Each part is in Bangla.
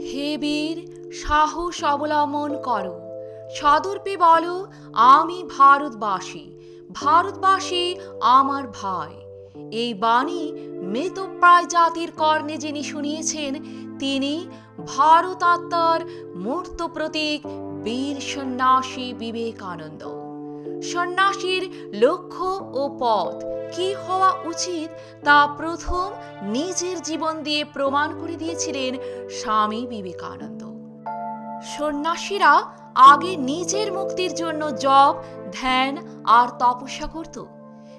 হে বীর, সাহস অবলম্বন করো। সদর্পে বলো, আমি ভারতবাসী। ভারতবাসী আমার ভাই। এই বাণী মৃতপ্রায় জাতির কর্ণে যিনি শুনিয়েছেন, তিনি ভারত আত্মার মূর্ত প্রতীক বীর সন্ন্যাসী বিবেকানন্দ। সন্ন্যাসীর লক্ষ্য ও পথ কি হওয়া উচিত তা প্রথম নিজের জীবন দিয়ে প্রমাণ করে দিয়েছিলেন স্বামী বিবেকানন্দ। সন্ন্যাসীরা আগে নিজের মুক্তির জন্য জপ, ধ্যান আর তপস্যা করত।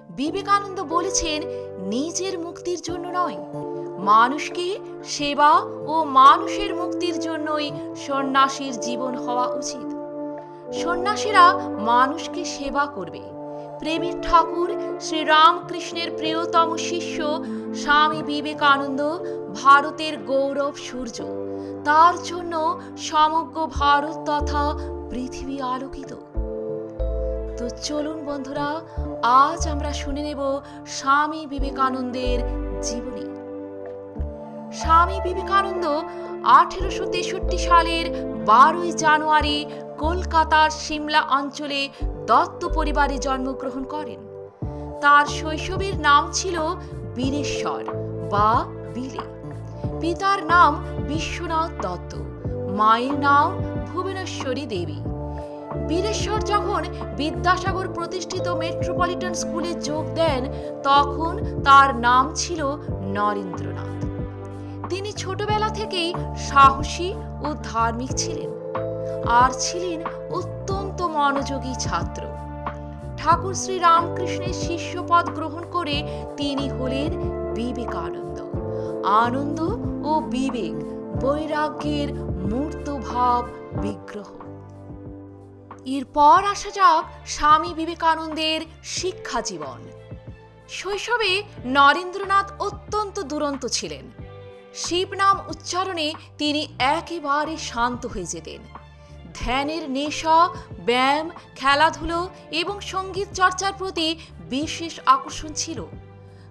বিবেকানন্দ বলেছেন, নিজের মুক্তির জন্য নয়, মানুষকে সেবা ও মানুষের মুক্তির জন্যই সন্ন্যাসীর জীবন হওয়া উচিত। সন্ন্যাসীরা মানুষকে সেবা করবে। প্রেমের ঠাকুর শ্রীরামকৃষ্ণের প্রিয়তম শিষ্য স্বামী বিবেকানন্দ ভারতের গৌরব সূর্য। তার জন্য সমগ্র ভারত তথা পৃথিবী আলোকিত। তো চলুন বন্ধুরা, আজ আমরা শুনে নেব স্বামী বিবেকানন্দের জীবনী। স্বামী বিবেকানন্দ আঠেরোশো তেষট্টি সালের বারোই জানুয়ারি কলকাতার সিমলা অঞ্চলে দত্ত পরিবারে জন্মগ্রহণ করেন। তার শৈশবের নাম ছিল বীরেশ্বর বা বিলে পিতার নাম বিশ্বনাথ দত্ত, মায়ের নাম ভুবনেশ্বরী দেবী। বীরেশ্বর যখন বিদ্যাসাগর প্রতিষ্ঠিত মেট্রোপলিটন স্কুলে যোগ দেন, তখন তার নাম ছিল নরেন্দ্রনাথ। তিনি ছোটবেলা থেকেই সাহসী ও ধার্মিক ছিলেন আর ছিলেন অত্যন্ত মনোযোগী ছাত্র। ঠাকুর শ্রী রামকৃষ্ণের শিষ্যপদ গ্রহণ করে তিনি হলেন বিবেকানন্দ। আনন্দ ও বিবেক বৈরাগ্যের মূর্ত ভাব বিগ্রহ। এরপর আসা যাক স্বামী বিবেকানন্দের শিক্ষা জীবন শৈশবে নরেন্দ্রনাথ অত্যন্ত দুরন্ত ছিলেন। শিব নাম উচ্চারণে তিনি একেবারে শান্ত হয়ে যেতেন। ধ্যানের নেশা, ব্যায়াম, খেলাধুলো এবং সংগীত চর্চার প্রতি বিশেষ আকর্ষণ ছিল।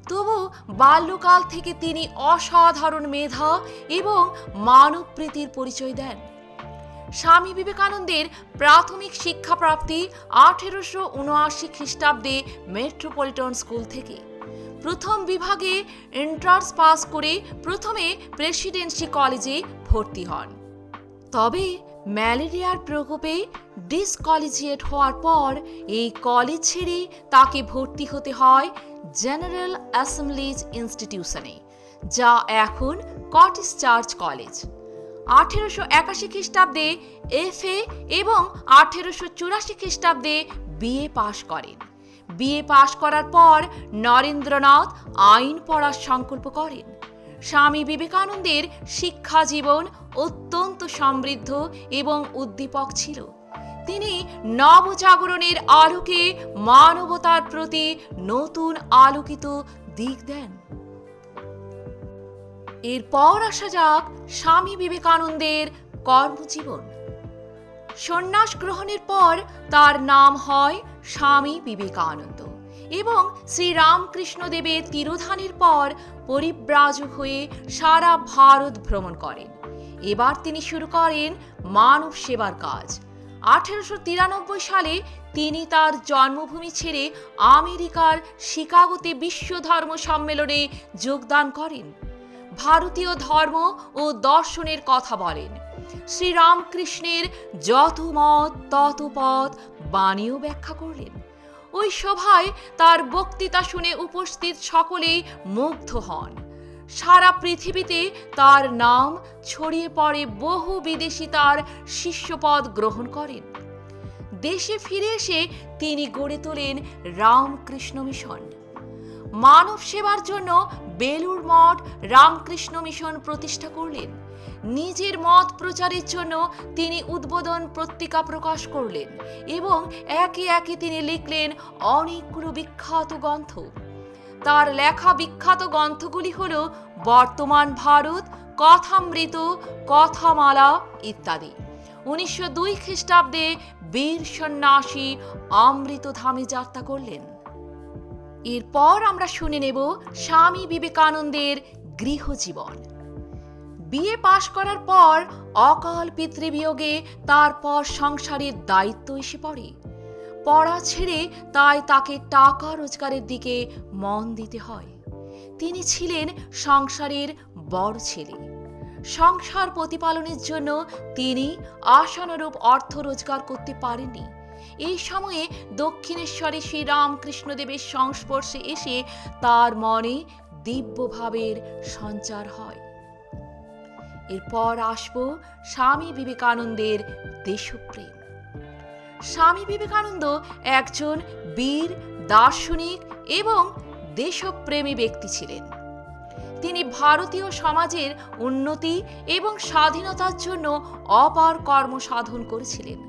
তবু বাল্যকাল থেকে তিনি অসাধারণ মেধা এবং মানব প্রীতির পরিচয় দেন। স্বামী বিবেকানন্দের প্রাথমিক শিক্ষা প্রাপ্তি আঠেরোশো উনআশি খ্রিস্টাব্দে মেট্রোপলিটন স্কুল থেকে। প্রথম বিভাগে এন্ট্রান্স পাস করে প্রথমে প্রেসিডেন্সি কলেজে ভর্তি হন। তবে ম্যালেরিয়ার প্রকোপে ডিসকলিজিয়েট হওয়ার পর এই কলেজ ছেড়ে তাকে ভর্তি হতে হয় জেনারেল অ্যাসেম্বলিজ ইনস্টিটিউশনে যা এখন কটিস চার্চ কলেজ আঠেরোশো একাশি খ্রিস্টাব্দে এফ এ এবং আঠেরোশো চুরাশি খ্রিস্টাব্দে বিএ পাশ করেন। বিএ পাশ করার পর নরেন্দ্রনাথ আইন পড়ার সংকল্প করেন। স্বামী বিবেকানন্দের শিক্ষা জীবন অত্যন্ত সমৃদ্ধ এবং উদ্দীপক ছিল। তিনি নবজাগরণের আলোকে মানবতার প্রতি নতুন আলোকিত দিক দেন। এরপর আসা যাক স্বামী বিবেকানন্দের কর্মজীবন। সন্ন্যাস গ্রহণের পর তার নাম হয় স্বামী বিবেকানন্দ এবং শ্রীরামকৃষ্ণদেবের তিরোধানের পর পরিব্রাজক হয়ে সারা ভারত ভ্রমণ করেন। এবার তিনি শুরু করেন মানব সেবার কাজ। আঠেরোশো তিরানব্বই সালে তিনি তার জন্মভূমি ছেড়ে আমেরিকার শিকাগোতে বিশ্ব ধর্ম সম্মেলনে যোগদান করেন। ভারতীয় ধর্ম ও দর্শনের কথা বলেন। শ্রীরামকৃষ্ণের যত মত, তত পথ বাণীও ব্যাখ্যা করলেন। ওই সভায় তার বক্তৃতা শুনে উপস্থিত সকলেই মুগ্ধ হন। সারা পৃথিবীতে তার নাম ছড়িয়ে পড়ে বহু বিদেশি তার শিষ্যপদ গ্রহণ করেন। দেশে ফিরে এসে তিনি গড়ে তোলেন রামকৃষ্ণ মিশন। মানব সেবার জন্য বেলুর মঠ রামকৃষ্ণ মিশন প্রতিষ্ঠা করলেন। নিজের মত প্রচারের জন্য তিনি উদ্বোধন পত্রিকা প্রকাশ করলেন এবং একে একে তিনি লিখলেন অনেকগুলো বিখ্যাত গ্রন্থ। তার লেখা বিখ্যাত গ্রন্থগুলি হল বর্তমান ভারত, কথামৃত, কথামালা ইত্যাদি। উনিশশো দুই খ্রিস্টাব্দে বীর সন্ন্যাসী অমৃতধামে যাত্রা করলেন। এরপর আমরা শুনে নেব স্বামী বিবেকানন্দের গৃহজীবন। বিয়ে পাশ করার পর অকাল পিতৃবিয়োগে, তারপর সংসারের দায়িত্ব এসে পড়ে। পড়া ছেড়ে তাই তাকে টাকা রোজগারের দিকে মন দিতে হয়। তিনি ছিলেন সংসারের বড় ছেলে। সংসার প্রতিপালনের জন্য তিনি আশানুরূপ অর্থ রোজগার করতে পারেননি। এই সময়ে দক্ষিণেশ্বরে শ্রী রামকৃষ্ণদেবের সংস্পর্শে এসে তার মনে দিব্যভাবের সঞ্চার হয়। এরপর আসব স্বামী বিবেকানন্দের দেশপ্রেম। স্বামী বিবেকানন্দ একজন বীর, দার্শনিক এবং দেশপ্রেমী ব্যক্তি ছিলেন। তিনি ভারতীয় সমাজের উন্নতি এবং স্বাধীনতার জন্য অপার কর্ম সাধন করেছিলেন।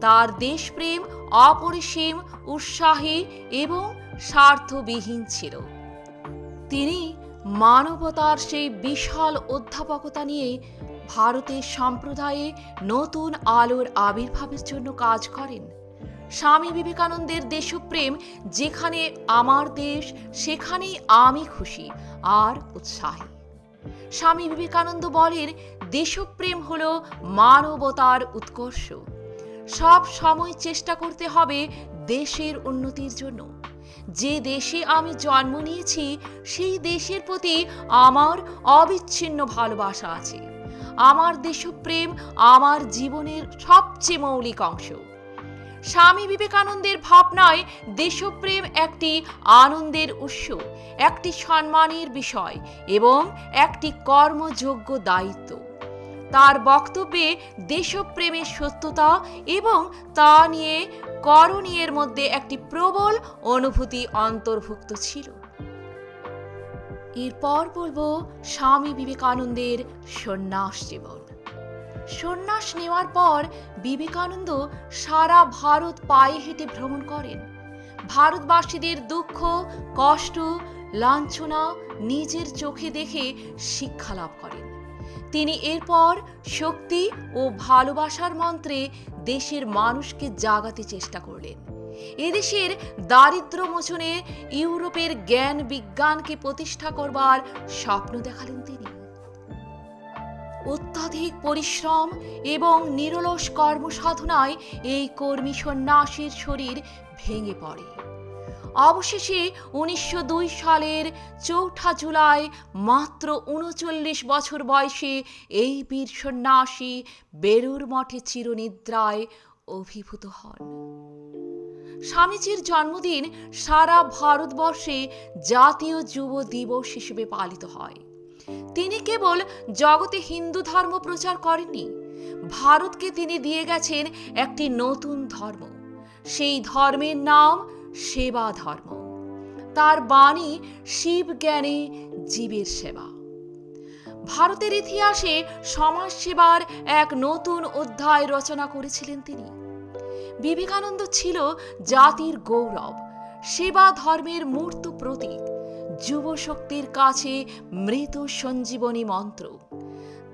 তার দেশপ্রেম অপরিসীম, উৎসাহী এবং স্বার্থবিহীন ছিল। তিনি মানবতার সেই বিশাল অধ্যাপকতা নিয়ে ভারতের সম্প্রদায়ে নতুন আলোর আবির্ভাবের জন্য কাজ করেন। স্বামী বিবেকানন্দের দেশপ্রেম যেখানে আমার দেশ, সেখানেই আমি খুশি, আর উৎসাহী। স্বামী বিবেকানন্দ বলেন, দেশপ্রেম হল মানবতার উৎকর্ষ। সব সময় চেষ্টা করতে হবে দেশের উন্নতির জন্য। যে দেশে আমি জন্ম নিয়েছি, সেই দেশের প্রতি আমার অবিচ্ছিন্ন ভালোবাসা আছে। আমার দেশপ্রেম আমার জীবনের সবচেয়ে মৌলিক অংশ। স্বামী বিবেকানন্দের ভাবনায় দেশপ্রেম একটি আনন্দের উৎস, একটি সম্মানের বিষয় এবং একটি কর্মযোগ্য দায়িত্ব। তার বক্তব্যে দেশপ্রেমের সত্যতা এবং তা নিয়ে করণীয়ের মধ্যে একটি প্রবল অনুভূতি অন্তর্ভুক্ত ছিল। এরপর বলব স্বামী বিবেকানন্দের সন্ন্যাস জীবন। সন্ন্যাস নেওয়ার পর বিবেকানন্দ সারা ভারত পায়ে হেঁটে ভ্রমণ করেন। ভারতবাসীদের দুঃখ, কষ্ট, লাঞ্ছনা নিজের চোখে দেখে শিক্ষা লাভ করেন। তিনি এরপর শক্তি ও ভালোবাসার মন্ত্রে দেশের মানুষকে জাগাতে চেষ্টা করলেন। এদেশের দারিদ্র মোচনে ইউরোপের জ্ঞান বিজ্ঞানকে প্রতিষ্ঠা করবার স্বপ্ন দেখালেন তিনি। অত্যাধিক পরিশ্রম এবং নিরলস কর্মসাধনায় এই কর্মী সন্ন্যাসীর শরীর ভেঙে পড়ে। অবশেষে উনিশশো দুই সালের চৌঠা জুলাই মাত্র উনচল্লিশ বছর বয়সে এই বীর সন্ন্যাসী বেলুর মঠে চিরনিদ্রায় অভিভূত হন। স্বামীজির জন্মদিন সারা ভারতবর্ষে জাতীয় যুব দিবস হিসেবে পালিত হয়। তিনি কেবল জগতে হিন্দু ধর্ম প্রচার করেননি, ভারতকে তিনি দিয়ে গেছেন একটি নতুন ধর্ম। সেই ধর্মের নাম সেবা ধর্ম তার বাণী শিব জ্ঞানে জীবের সেবা। ভারতের ইতিহাসে সমাজ সেবার এক নতুন অধ্যায় রচনা করেছিলেন তিনি। বিবেকানন্দ ছিল জাতির গৌরব সেবা ধর্মের মূর্ত প্রতীক যুব শক্তির কাছে মৃত সঞ্জীবনী মন্ত্র।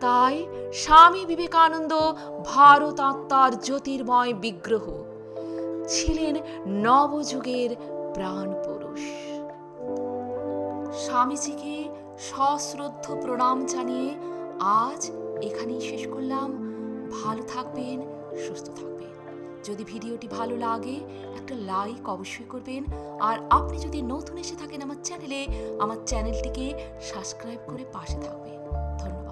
তাই স্বামী বিবেকানন্দ ভারত আত্মার জ্যোতির্ময় বিগ্রহ ছিলেন নবযুগের প্রাণ পুরুষ স্বামীজিকে সশ্রদ্ধ প্রণাম জানিয়ে আজ এখানেই শেষ করলাম। ভালো থাকবেন, সুস্থ থাকবেন। যদি ভিডিওটি ভালো লাগে, একটা লাইক অবশ্যই করবেন। আর আপনি যদি নতুন এসে থাকেন আমার চ্যানেলে, আমার চ্যানেলটিকে সাবস্ক্রাইব করে পাশে থাকবেন। ধন্যবাদ।